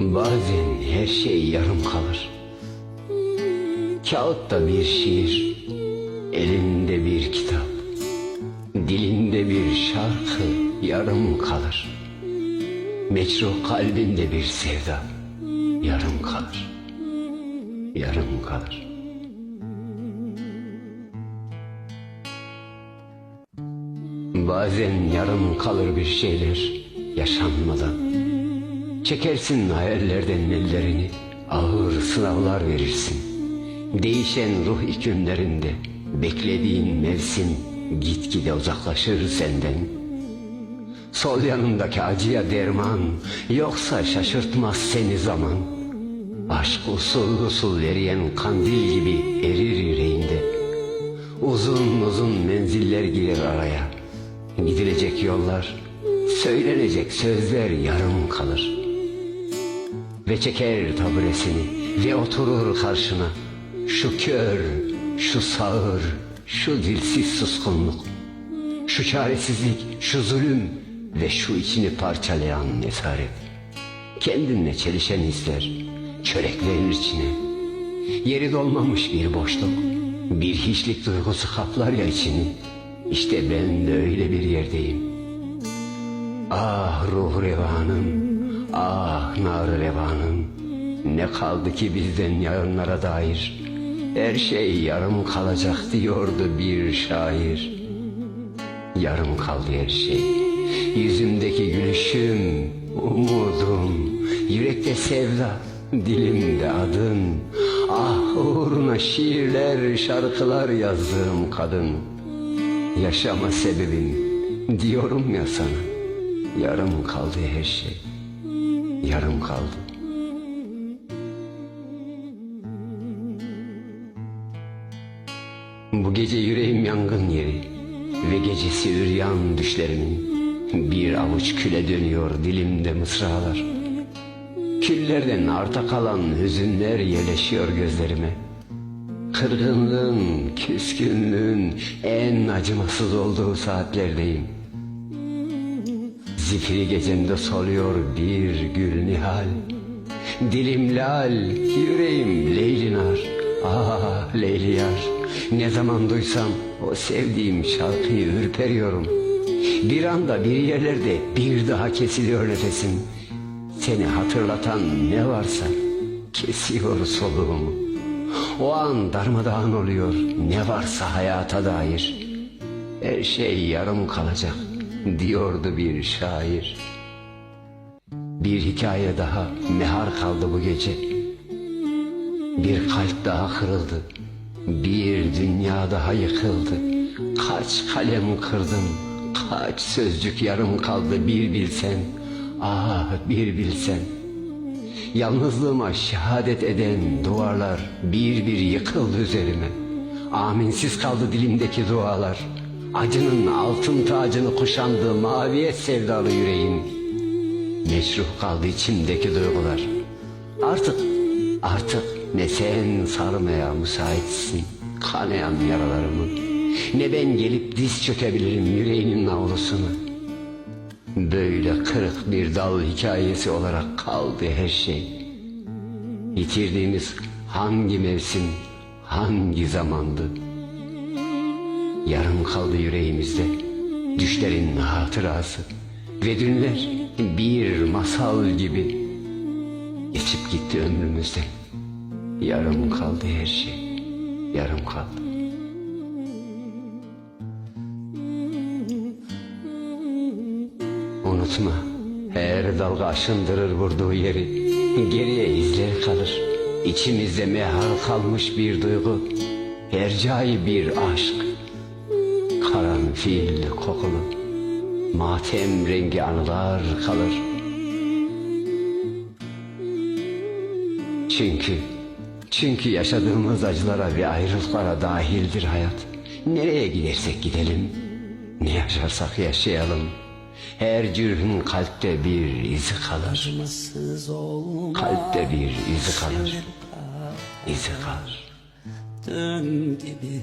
Bazen her şey yarım kalır. Kağıtta bir şiir, elinde bir kitap, dilinde bir şarkı yarım kalır. Meçruh kalbinde bir sevda yarım kalır. Yarım kalır. Bazen yarım kalır bir şeyler yaşanmadan. Çekersin hayallerden ellerini, ağır sınavlar verirsin. Değişen ruh iklimlerinde beklediğin mevsim gitgide uzaklaşır senden. Sol yanındaki acıya derman, yoksa şaşırtmaz seni zaman. Aşk usul usul eriyen kandil gibi erir yüreğinde. Uzun uzun menziller girer araya. Gidilecek yollar, söylenecek sözler yarım kalır. Ve çeker taburesini ve oturur karşına. Şu kör, şu sağır, şu dilsiz suskunluk. Şu çaresizlik, şu zulüm ve şu içini parçalayan esaret. Kendinle çelişen hisler, çöreklerin içine. Yeri dolmamış bir boşluk, bir hiçlik duygusu kaplar ya içini. İşte ben de öyle bir yerdeyim. Ah ruh revanım, ah nar revanım. Ne kaldı ki bizden yarınlara dair? Her şey yarım kalacak diyordu bir şair. Yarım kaldı her şey. Yüzümdeki gülüşüm, umudum, yürekte sevda, dilimde adın. Ah uğruna şiirler, şarkılar yazdığım kadın. Yaşama sebebim diyorum ya sana. Yarım kaldı her şey. Yarım kaldı. Bu gece yüreğim yangın yeri ve gecesi üryan düşlerimin bir avuç küle dönüyor dilimde mısralar. Küllerden arta kalan hüzünler yerleşiyor gözlerime. Kırgınlığın, küskünlüğün en acımasız olduğu saatlerdeyim. Zifiri gecemde soluyor bir gül nihal. Dilim lal, yüreğim leylinar. Ah leyliyar, ne zaman duysam o sevdiğim şarkıyı ürperiyorum. Bir anda bir yerlerde bir daha kesiliyor nefesim. Seni hatırlatan ne varsa kesiyor soluğumu. O an darmadağın oluyor ne varsa hayata dair. Her şey yarım kalacak diyordu bir şair. Bir hikaye daha mehar kaldı bu gece. Bir kalp daha kırıldı. Bir dünya daha yıkıldı. Kaç kalem kırdım. Kaç sözcük yarım kaldı bir bilsen. Ah bir bilsen. Yalnızlığıma şehadet eden duvarlar bir bir yıkıldı üzerime. Aminsiz kaldı dilimdeki dualar. Acının altın tacını kuşandı maviyet sevdalı yüreğim. Meşruh kaldı içimdeki duygular. Artık, artık ne sen sarmaya müsaitsin kanayan yaralarımı. Ne ben gelip diz çökebilirim yüreğinin avlusuna. Böyle kırık bir dal hikayesi olarak kaldı her şey. Yitirdiğimiz hangi mevsim, hangi zamandı? Yarım kaldı yüreğimizde düşlerin hatırası ve dünler bir masal gibi geçip gitti ömrümüzden. Yarım kaldı her şey, yarım kaldı. Unutma, her dalga aşındırır vurduğu yeri. Geriye izler kalır. İçimizde mehal kalmış bir duygu. Hercai bir aşk. Karanfil kokulu. Matem rengi anılar kalır. Çünkü, çünkü yaşadığımız acılara ve ayrılıklara dahildir hayat. Nereye gidersek gidelim, ne yaşarsak yaşayalım. Her cürhün kalpte bir izi kalır. Kalpte bir izi kalır. İzi kalır. Dün gibi,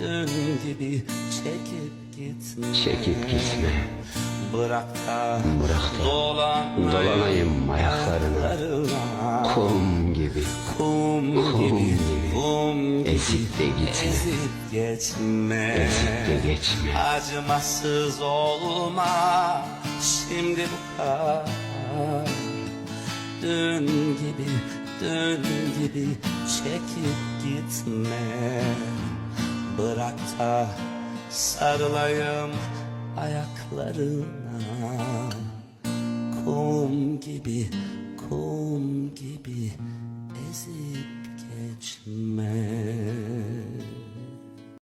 dün gibi çekip gitme. Çekip gitme. Bırak da, Bırak da dolanayım, dolanayım ayaklarına. Kum gibi. Kum Kum gibi, kum gibi. Ezip de gitme. ezip geçme. Ezip de geçme. Acımasız olma. Şimdi bu kadar. Dün gibi, dün gibi çekip gitme Bırak da sarılayım ayaklarına. Kum gibi, kum gibi ezip geçme